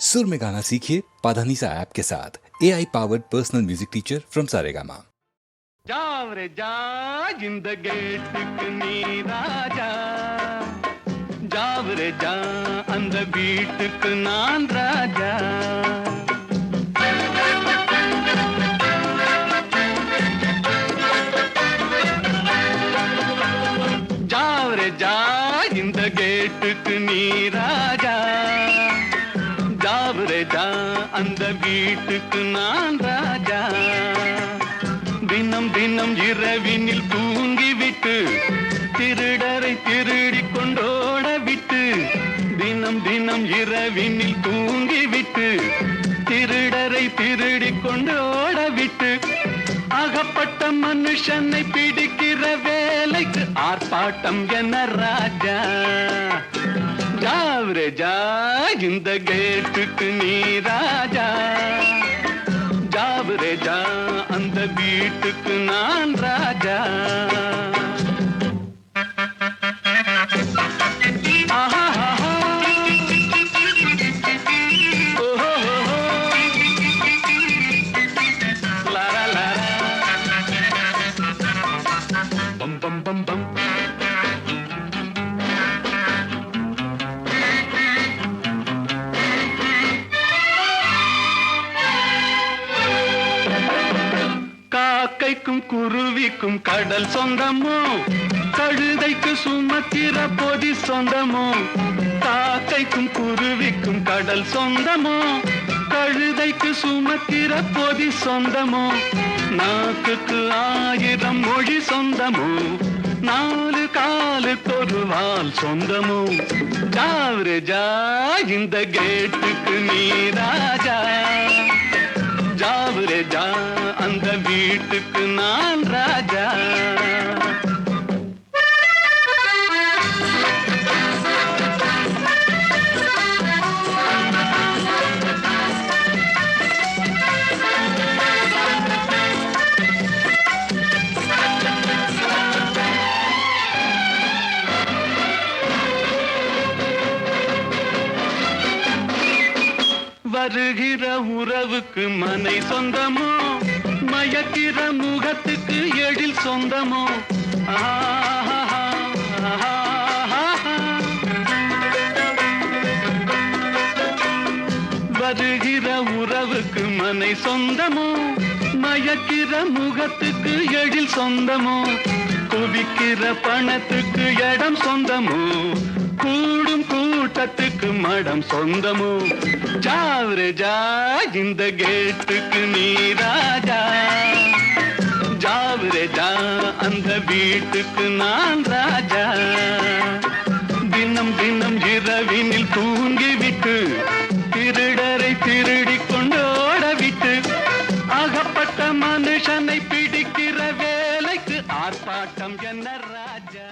सुर में गाना सीखिए पाधानीसा ऐप के साथ। A I powered personal music teacher from Saregama जाम रे जा जावरे जा अंध बीट नान राजा राजा। அந்த வீட்டுக்கு நான் ராஜா. தினம் தினம் இரவினில் தூங்கிவிட்டு திருடரை திருடி கொண்டோட விட்டு தினம் தினம் இரவினில் தூங்கிவிட்டு திருடரை திருடி கொண்டோட விட்டு அகப்பட்ட மனுஷனை பிடிக்கிற வேலைக்கு ஆர்ப்பாட்டம் என ராஜா. ஜாவரே ஜா இந்த கேட்டுக்கு நீ ராஜா ஜாவரே ஜா அந்த வீட்டுக்கு நான் காக்கைக்கும் குருவிக்கும் கடல் சொந்தமோ? கழுதைக்கு சுமத்திர பொதி சொந்தமோ? காக்கைக்கும் குருவிக்கும் கடல் சொந்தமோ? கழுதைக்கு சுமத்திர பொதி சொந்தமோ? நாக்குக்கு ஆயிரம் மொழி சொந்தமோ? நாலு காலுக்கு ஒரு வால் சொந்தமோ? ஜாவ்ரஜா இந்த கேட்டுக்கு நீ ராஜா. ஜாவ்ர வீட்டுக்கு நான் வருகிற உறவுக்கு மனை சொந்தமோ? மயக்கிற முகத்துக்கு எழில் சொந்தமோ? வருகிற உறவுக்கு மனை சொந்தமோ? மயக்கிற முகத்துக்கு எழில் சொந்தமோ? குவிக்கிற பணத்துக்கு இடம் சொந்தமோ? கூ கூட்டத்துக்கு மடம் சொந்தமோ. ஜாவ்ரஜா இந்த கேட்டுக்கு நீ ராஜா. ஜாவ்ரஜா அந்த வீட்டுக்கு நான் ராஜா. தினம் தினம் இரவினில் தூங்கிவிட்டு திருடரை திருடி கொண்டோட விட்டு அகப்பட்ட மனுஷனை பிடிக்கிற வேலைக்கு ஆர்ப்பாட்டம் என்ன ராஜா?